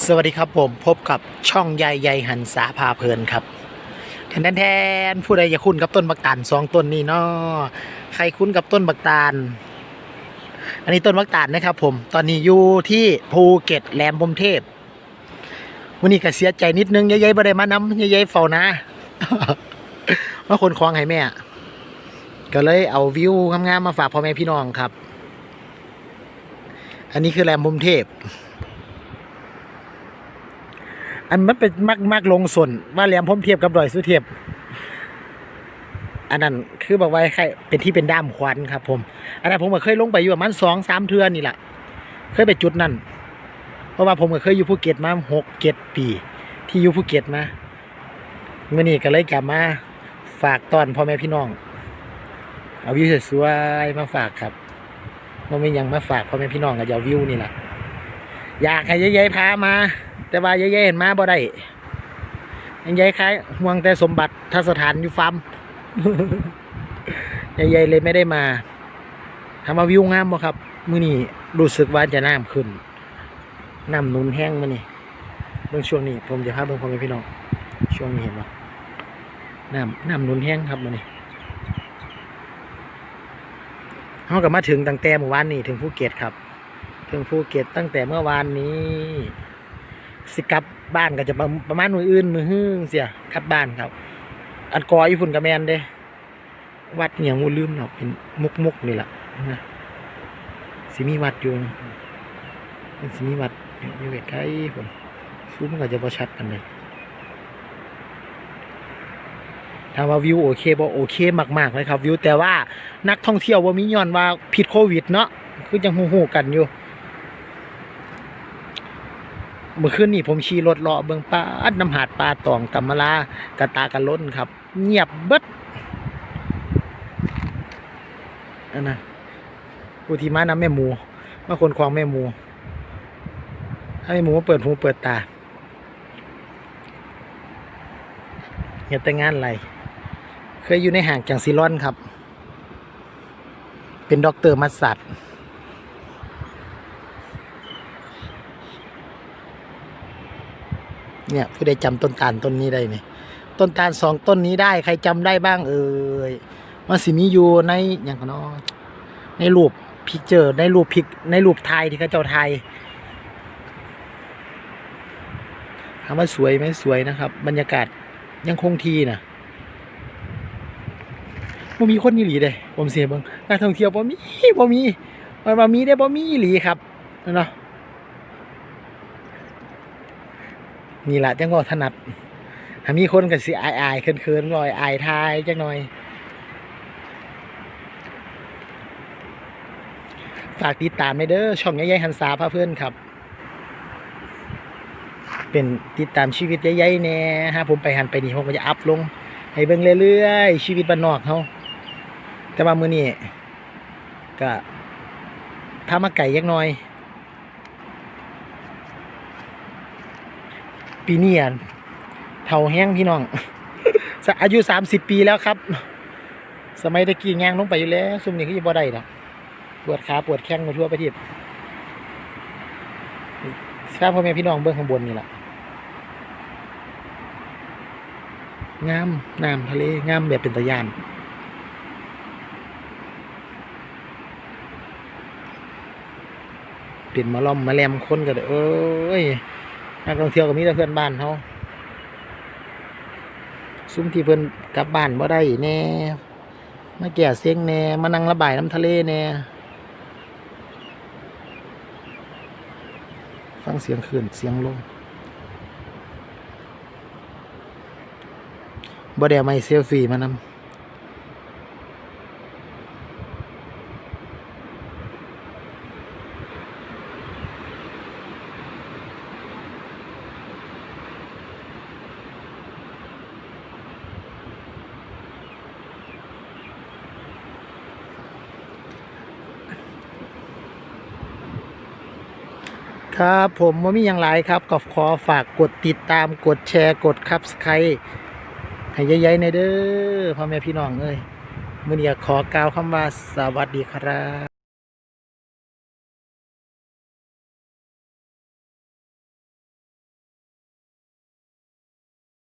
สวัสดีครับผมพบกับช่องยายใยหันสาพาเพลินครับแทนแทนผู้ใดจะคุ้นกับต้นบักตาลสองต้นนี้เนาะใครคุ้นกับต้นบักตาล อันนี้ต้นบักตาลนะครับ ผมตอนนี้อยู่ที่ภูเก็ตแหลมพมเทพวันนี้ก็เสียใจนิดนึงยายใยบ่ได้มานำยายใยเฝ้านะว่าคนคลองให้แม่ก็เลยเอาวิวงามๆมาฝากพ่อแม่พี่น้องครับ อันนี้คือแหลมพมเทพ อันมันเป็นมักมักลงส่วนว่าแหลมพมเทียบกับดอยสุเทียบ อันนั้นคือบอกว่าใครเป็นที่เป็นด้ามควันครับผมอันนั้นผมก็เคยลงไปอยู่ประมาณสองสามเทือนนี่แหละเคยไปจุดนั้นเพราะว่าผมก็เคยอยู่ภูเก็ตมาหกเจ็ดปี ที่อยู่ภูเก็ตมาเมื่อนี้ก็เลยกลับมาฝากตอนพ่อแม่พี่น้อง เอาวิวสวยๆมาฝากครับมันไม่ยังมาฝากพ่อแม่พี่น้องก็จะเอาวิวนี่แหละ อยากให้ยายๆพามา แต่ว่ายายๆเห็นมาบ่ได้ยายๆคล้ายห่วงแต่สมบัติทัศถานอยู่ฟาร์มยายๆเลยไม่ได้มาทำมาวิวงามบ่ครับ มื้อนี้รู้สึกว่าจะน้ำขึ้นน้ำนุนแห้งมานี่เบิ่งช่วงนี้ ผมจะพาเบิ่งพ่อแม่พี่น้องช่วงนี้เห็นบ่น้ำน้ำนุนแห้งครับมื้อนี้เฮาก็มาถึงตั้งแต่เมื่อวานนี้ถึงภูเก็ตครับ ถึงภูเก็ตตั้งแต่เมื่อวานนี้ สิกลับบ้านก็จะประประมาณมืออื่นมือฮึ่งเสียกลับบ้านครับ อันกออยู่พุ่นกับแมนเด้ วัดอหย่างมูลืมเนาะเป็นมุกมุกนี่แหละนะสิมีวัดอยู่นะมันสิมีวัดอยู่ใกล้ๆผมซูมก็จะบ่ชัดกันเลยถามว่าวิวโอเคบ่โอเคมาก ๆ เลยครับวิวแต่ว่านักท่องเที่ยวบ่ามีย้อนว่าผิดโควิดเนาะคือจังฮู้ๆกันอยู่ เมื่อคืนนี้ผมขี่รถเลาะเบิ่งป่าดน้ำหาดป่าตองกำมะลากระตากระล้นครับ เงียบเบิดอันนะผู้ที่มานำแม่หมูมาคนคลองแม่หมูให้แม่หมูมาเปิดหูเปิดตาเห็นแต่งานอะไรเคยอยู่ในห่างจังซีรอนครับ เป็นด็อกเตอร์มัสสัต เนี่ยผู้ใดจำต้นตาลต้นนี้ได้เนี่ยต้นตาลสองต้นนี้ได้ใครจำได้บ้างเอ่ยมันสิมีอยู่ในอย่างกันเนาะในรูปพิเจอร์ในรูปพิกในรูปไทยที่เขาเจ้าไทยถามว่าสวยไหมสวยนะครับ บรรยากาศยังคงที่นะบ่มีคนนี่หลีเด้ผมเสียบิ่งนักท่องเที่ยวบ่มีบ่มีมันบ่มีได้บ่มีอีหลีครับเนาะ นี่แหละจังก็ถนัดถ้ามีคนก็สิอายอายเคินๆหน่อยอายทายจังหน่อย ฝากติดตามในเด้อช่องยายๆหันษาพาเพื่อนครับ เป็นติดตามชีวิตยายๆแน่ฮะผมไปหันไปนี่ผมก็จะอัพลง ให้เบิ่งเรื่อยๆ ชีวิตบ้านนอกเขาแต่ว่ามื้อนี้ก็ทำมาไก่ยักหน่อย ปีนี้อะเท่าแห้งพี่น้องอายุสามสิบปีแล้วครับ สมัยตะกี้งางลงไปอยู่แล้วซุมนี้ก็ยังบ่ได้หรอกปวดขาปวดแข้งมาทั่วประเทศข้าพ่อแม่พี่น้องเบื้องข้างบนนี่แหละงามน้ำทะเลงามแบบเป็นตะยานเป็นมาล้อมมาแลมคนกันเอ้ย นักท่องเที่ยวก็มีแต่เพื่อนบ้านเขาซุ้มที่เพิ่นกลับบ้านบ่ได้แน่มาแก่เสียงแน่มานั่งระบายน้ำทะเลแน่ฟังเสียงขึ้นเสียงลงบ่ได้ไม่เซลฟี่มานำ ครับผมว่ามีอย่างไรครับก็ขอฝากกดติดตามกดแชร์กดครับสไครให้ใหญ่ๆในเด้อพ่อแม่พี่น้องเอ้ยมื่อนี้ขอกล่าวคำว่าสวัสดีครับ